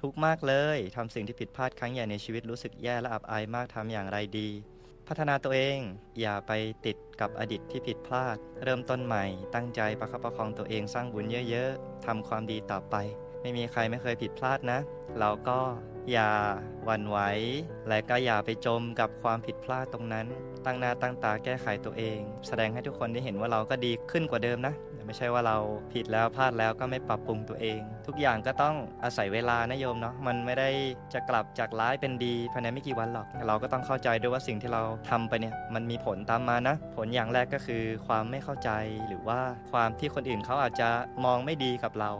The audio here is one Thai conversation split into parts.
ทุกข์มากเลยทำสิ่งที่ผิดพลาดครั้งใหญ่ในชีวิตรู้สึกแย่และอับอายมากทำอย่างไรดี พัฒนาตัวเอง อย่าไปติดกับอดีตที่ผิดพลาด เริ่มต้นใหม่ ตั้งใจประคับประคองตัวเองสร้างบุญเยอะๆทำความดีต่อไป ไม่มีใครไม่เคยผิดพลาดนะ เราก็อย่าหวั่นไหวและก็อย่าไปจมกับความผิดพลาดตรงนั้น ตั้งหน้าตั้งตาแก้ไขตัวเอง แสดงให้ทุกคนได้เห็นว่าเราก็ดีขึ้นกว่าเดิมนะ ไม่ใช่ว่าเราผิดแล้วพลาดแล้วก็ไม่ปรับปรุงตัวเอง ทุกอย่างก็ต้องอาศัยเวลานะโยมเนาะมันไม่ได้จะกลับจากร้ายเป็นดีภายในไม่กี่วันหรอก เราก็ต้องเข้าใจด้วยว่าสิ่งที่เราทำไปเนี่ยมันมีผลตามมานะ ผลอย่างแรกก็คือความไม่เข้าใจหรือว่าความที่คนอื่นเขาอาจจะมองไม่ดีกับเรา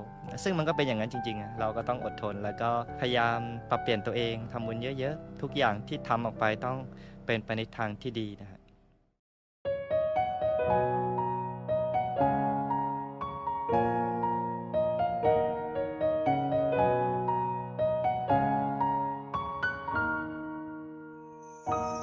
ซึ่งมันก็เป็นอย่างนั้นจริงๆ เราก็ต้องอดทน แล้วก็พยายามปรับเปลี่ยนตัวเองทำบุญเยอะๆ ทุกอย่างที่ทำออกไปต้องเป็นไปในทางที่ดีนะฮะ Bye.